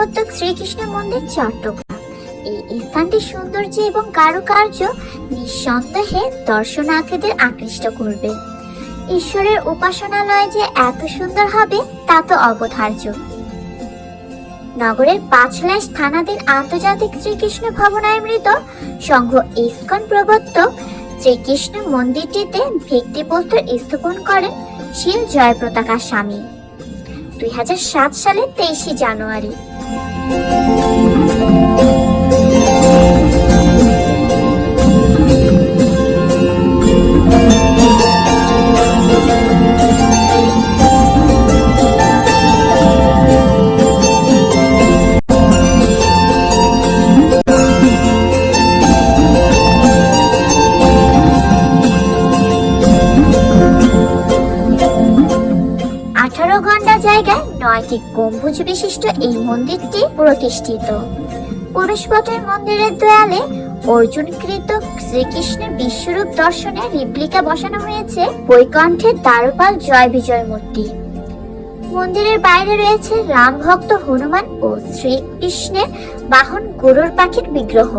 প্রবর্তক শ্রীকৃষ্ণ মন্দির চট্টগ্রাম। এই স্থানটির সৌন্দর্য এবং কারুকার্য নিঃসন্দেহে দর্শনার্থীদের আকৃষ্ট করবে। ঈশ্বরের উপাসনালয় যে এত সুন্দর হবে, তা তো অবধার্য। নগরের পাঁচলাইশ থানাধীন আন্তর্জাতিক শ্রীকৃষ্ণ ভবনায়মৃত সংঘ ইস্কন প্রবর্তক শ্রীকৃষ্ণ মন্দিরটিতে ভিত্তিপ্রস্তর স্থাপন করেন শিল জয়প্রতাকা স্বামী। দুই সালে তেইশে জানুয়ারি। নয়টি গম্বুজ বিশিষ্ট এই মন্দিরটি প্রতিষ্ঠিত। প্রবেশপথের মন্দিরের দেয়ালে অর্জুনকৃত শ্রীকৃষ্ণের বিশ্বরূপ দর্শনে রিপ্লিকা বসানো হয়েছে বৈকণ্ঠের দ্বারপাল জয় বিজয় মূর্তি। মন্দিরের বাইরে রয়েছে রাম ভক্ত হনুমান ও শ্রীকৃষ্ণের বাহন গরুর পাখির বিগ্রহ।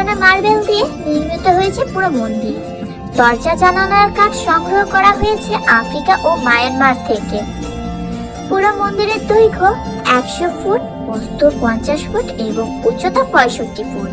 মার্করানা মার্বেল দিয়ে নির্মিত হয়েছে পুরো মন্দির। দরজা জানালার কাজ সংগ্রহ করা হয়েছে আফ্রিকা ও মায়ানমার থেকে। পুরো মন্দিরের দৈর্ঘ্য একশো ফুট প্রস্থ পঞ্চাশ ফুট এবং উচ্চতা পঁয়ষট্টি ফুট।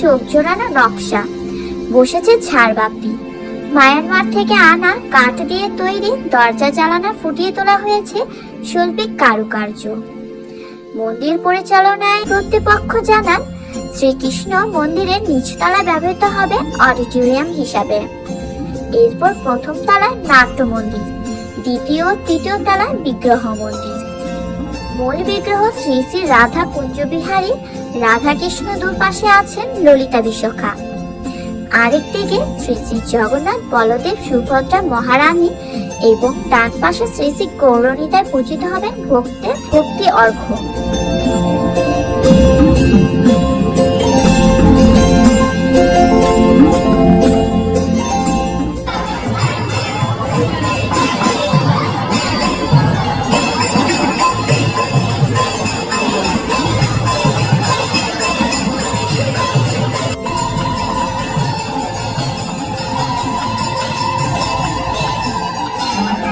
চোখ জোড়ানো নকশা। বসেছে ঝাড়বাতি মায়ানমার থেকে আনা কাঠ দিয়ে তৈরি দরজা জ্বালানা ফুটিয়ে তোলা হয়েছে শৈল্পিক কারুকার্য। মন্দির পরিচালনায় কর্তৃপক্ষ জানান, শ্রীকৃষ্ণ মন্দিরের নিচতলা ব্যবহৃত হবে অডিটোরিয়াম হিসাবে। এরপর প্রথম তলায় নাট্য মন্দির দ্বিতীয় তৃতীয় তলায় বিগ্রহ মন্দির। মূল বিগ্রহ শ্রী শ্রী রাধা কুঞ্জবিহারী রাধাকৃষ্ণ দুপাশে আছেন ললিতা বিশাখা। আরেকদিকে শ্রী শ্রী জগন্নাথ বলদেব সুভদ্রা মহারানী এবং ডান পাশে শ্রী শ্রী গৌরণিতায় পূজিত হবেন ভক্তের ভক্তি অর্ঘ্য।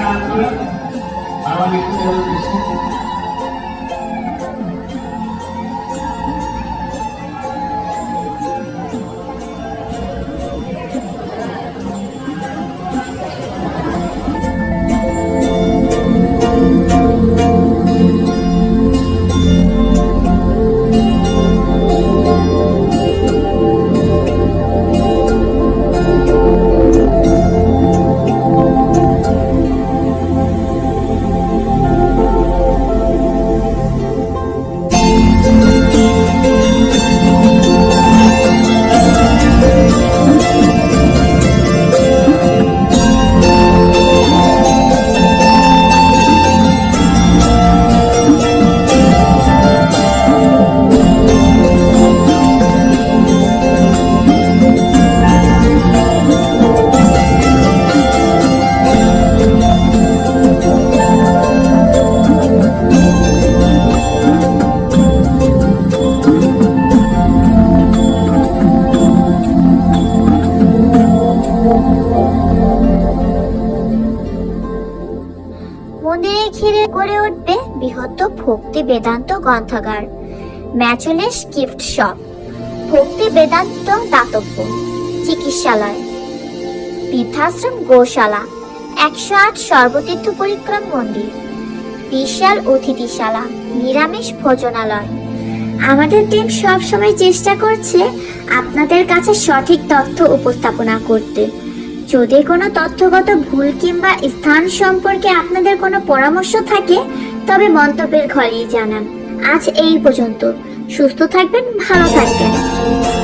মন্দিরে ঘিরে গড়ে উঠবে বৃহত্ত ভক্তি বেদান্ত গ্রন্থাগার, ম্যাচলেস গিফট শপ, ভক্তি বেদান্ত দাতব্য, চিকিৎসালয়, বৃদ্ধাশ্রম গোশালা, একশো আট সর্বতীর্থ পরিক্রম মন্দির, বিশাল অতিথিশালা, নিরামিষ ভোজনালয়। আমাদের টিম সবসময় চেষ্টা করছে আপনাদের কাছে সঠিক তথ্য উপস্থাপনা করতে। যদি কোনো তথ্যগত ভুল কিংবা স্থান সম্পর্কে আপনাদের কোনো পরামর্শ থাকে, তবে মন্তব্যের ঘরেই জানান। আজ এই পর্যন্ত। সুস্থ থাকবেন, ভালো থাকবেন।